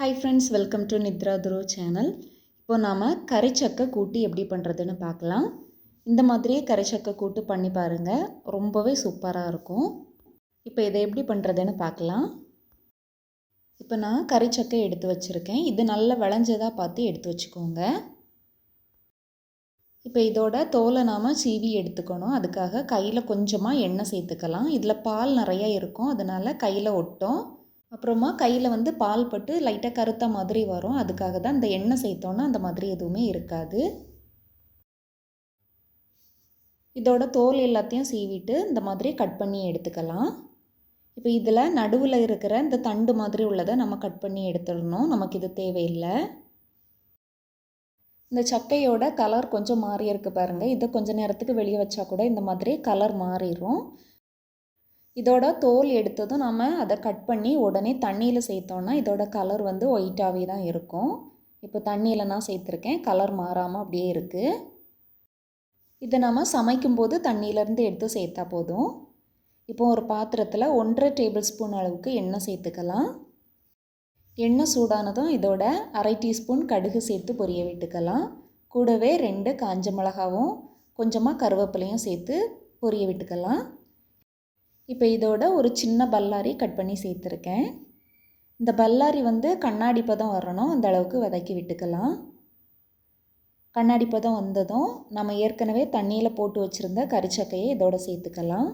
Hi friends welcome to Nithra துரோ channel இப்போ நாம் கரைச்சக்கை கூட்டு எப்படி பண்ணுறதுன்னு பார்க்கலாம். இந்த மாதிரியே கரைச்சக்கை கூட்டு பண்ணி பாருங்கள் ரொம்பவே சூப்பராக இருக்கும். இப்போ இதை எப்படி பண்ணுறதுன்னு பார்க்கலாம். இப்போ நான் கரைச்சக்கை எடுத்து வச்சுருக்கேன். இது நல்லா விளைஞ்சதாக பார்த்து எடுத்து வச்சுக்கோங்க. இப்போ இதோட தோலை நாம் சீவி எடுத்துக்கணும். அதுக்காக கையில் கொஞ்சமாக எண்ணெய் சேர்த்துக்கலாம். இதில் பால் நிறையா இருக்கும். அதனால் கையில் ஒட்டும். அப்புறமா கையில் வந்து பால் பட்டு லைட்டாக கருத்த மாதிரி வரும். அதுக்காக தான் இந்த எண்ணெய் சேர்த்தோன்னா அந்த மாதிரி எதுவுமே இருக்காது. இதோட தோல் எல்லாத்தையும் சீவிட்டு இந்த மாதிரி கட் பண்ணி எடுத்துக்கலாம். இப்போ இதில் நடுவில் இருக்கிற இந்த தண்டு மாதிரி உள்ளதை நம்ம கட் பண்ணி எடுத்துடணும். நமக்கு இது தேவையில்லை. இந்த சக்கையோட கலர் கொஞ்சம் மாறி இருக்குது பாருங்கள் இதை கொஞ்சம் நேரத்துக்கு வெளியே வச்சா கூட இந்த மாதிரி கலர் மாறிடும் இதோட தோல் எடுத்ததும் நம்ம அதை கட் பண்ணி உடனே தண்ணியில் சேர்த்தோன்னா இதோட கலர் வந்து ஒயிட்டாகவே தான் இருக்கும். இப்போ தண்ணியில் நான் சேர்த்துருக்கேன். கலர் மாறாமல் அப்படியே இருக்குது இதை நம்ம சமைக்கும்போது தண்ணியிலேருந்து எடுத்து சேர்த்தா போதும். இப்போ ஒரு பாத்திரத்தில் ஒன்றரை டேபிள் ஸ்பூன் அளவுக்கு எண்ணெய் சேர்த்துக்கலாம். எண்ணெய் சூடானதும் இதோட அரை டீஸ்பூன் கடுகு சேர்த்து பொரிய விட்டுக்கலாம். கூடவே ரெண்டு காஞ்ச மிளகாவும் கொஞ்சமாக கருவேப்பிலையும் சேர்த்து பொரிய விட்டுக்கலாம். இப்போ இதோட ஒரு சின்ன பல்லாரி கட் பண்ணி சேர்த்துருக்கேன். இந்த பல்லாரி வந்து கண்ணாடி பதம் வரணும். அந்த அளவுக்கு வதக்கி விட்டுக்கலாம். கண்ணாடி பதம் வந்ததும் நம்ம ஏற்கனவே தண்ணியில் போட்டு வச்சுருந்த கறிச்சக்கையை இதோட சேர்த்துக்கலாம்.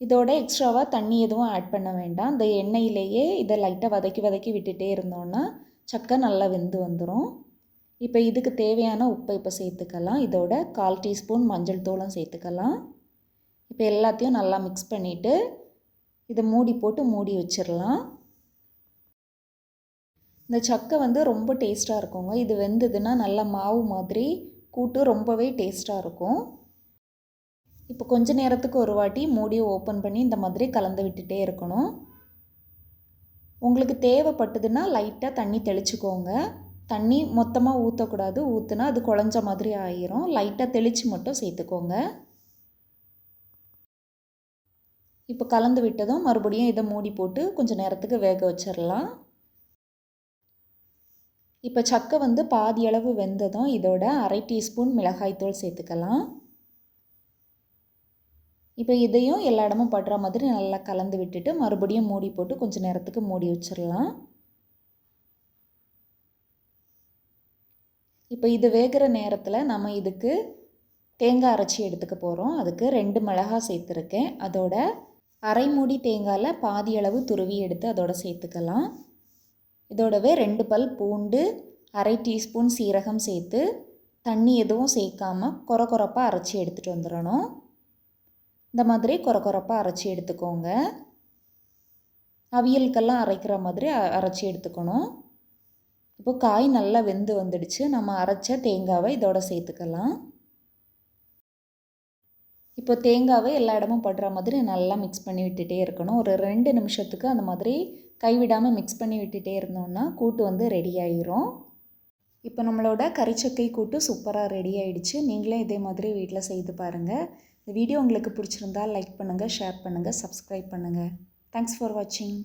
இதோட எக்ஸ்ட்ராவாக தண்ணி எதுவும் ஆட் பண்ண வேண்டாம். இந்த எண்ணெயிலேயே இதை லைட்டாக வதக்கி வதக்கி விட்டுட்டே இருந்தோன்னா சக்கை நல்லா வெந்து வந்துடும் இப்போ இதுக்கு தேவையான உப்பை இப்போ சேர்த்துக்கலாம். இதோட கால் டீஸ்பூன் மஞ்சள் தூளும் சேர்த்துக்கலாம். இப்போ எல்லாத்தையும் நல்லா மிக்ஸ் பண்ணிவிட்டு இதை மூடி போட்டு மூடி வச்சிடலாம். இந்த சக்கை வந்து ரொம்ப டேஸ்ட்டாக இருக்குங்க. இது வெந்ததுன்னா நல்லா மாவு மாதிரி கூட்டு ரொம்பவே டேஸ்ட்டாக இருக்கும். இப்போ கொஞ்ச நேரத்துக்கு ஒரு வாட்டி மூடியை ஓப்பன் பண்ணி இந்த மாதிரி கலந்து விட்டுட்டே இருக்கணும். உங்களுக்கு தேவைப்பட்டதுன்னா லைட்டாக தண்ணி தெளிச்சுக்கோங்க. தண்ணி மொத்தமாக ஊற்றக்கூடாது ஊற்றுனா அது குழஞ்ச மாதிரி ஆயிரும். லைட்டாக தெளித்து மட்டும் சேர்த்துக்கோங்க. இப்போ கலந்து விட்டதும் மறுபடியும் இதை மூடி போட்டு கொஞ்சம் நேரத்துக்கு வேக வச்சிடலாம். இப்போ சக்கை வந்து பாதி அளவு வெந்ததும் இதோட அரை டீஸ்பூன் மிளகாய்த்தூள் சேர்த்துக்கலாம். இப்போ இதையும் எல்லா இடமும் படுற மாதிரி நல்லா கலந்து விட்டுட்டு மறுபடியும் மூடி போட்டு கொஞ்சம் நேரத்துக்கு மூடி வச்சிடலாம். இப்போ இது வேகிற நேரத்தில் நம்ம இதுக்கு தேங்காய் அரைச்சி எடுத்துக்க போகிறோம் அதுக்கு ரெண்டு மிளகா சேர்த்துருக்கேன். அதோட அரை மூடி தேங்காயில் பாதி அளவு துருவி எடுத்து அதோட சேர்த்துக்கலாம். இதோடவே ரெண்டு பல் பூண்டு அரை டீஸ்பூன் சீரகம் சேர்த்து தண்ணி எதுவும் சேர்க்காமல் குற குறப்பாக அரைச்சி எடுத்துகிட்டு வந்துடணும். இந்த மாதிரி குற குறப்பாக அரைச்சி எடுத்துக்கோங்க. அவியலுக்கெல்லாம் அரைக்கிற மாதிரி அரைச்சி எடுத்துக்கணும். இப்போ காய் நல்லா வெந்து வந்துடுச்சு. நம்ம அரைச்ச தேங்காவை இதோட சேர்த்துக்கலாம். இப்போ தேங்காவை எல்லா இடமும் படுற மாதிரி நல்லா மிக்ஸ் பண்ணி விட்டுட்டே இருக்கணும். ஒரு ரெண்டு நிமிஷத்துக்கு அந்த மாதிரி கைவிடாமல் மிக்ஸ் பண்ணி விட்டுட்டே இருந்தோம்னா கூட்டு வந்து ரெடி ஆயிரும். இப்போ நம்மளோட கறிச்சக்கை கூட்டு சூப்பராக ரெடி ஆகிடுச்சு நீங்களே இதே மாதிரி வீட்டில் செய்து பாருங்கள் இந்த வீடியோ உங்களுக்கு பிடிச்சிருந்தால் லைக் பண்ணுங்கள் ஷேர் பண்ணுங்கள் சப்ஸ்கிரைப் பண்ணுங்கள் தேங்க்ஸ் ஃபார் வாட்சிங்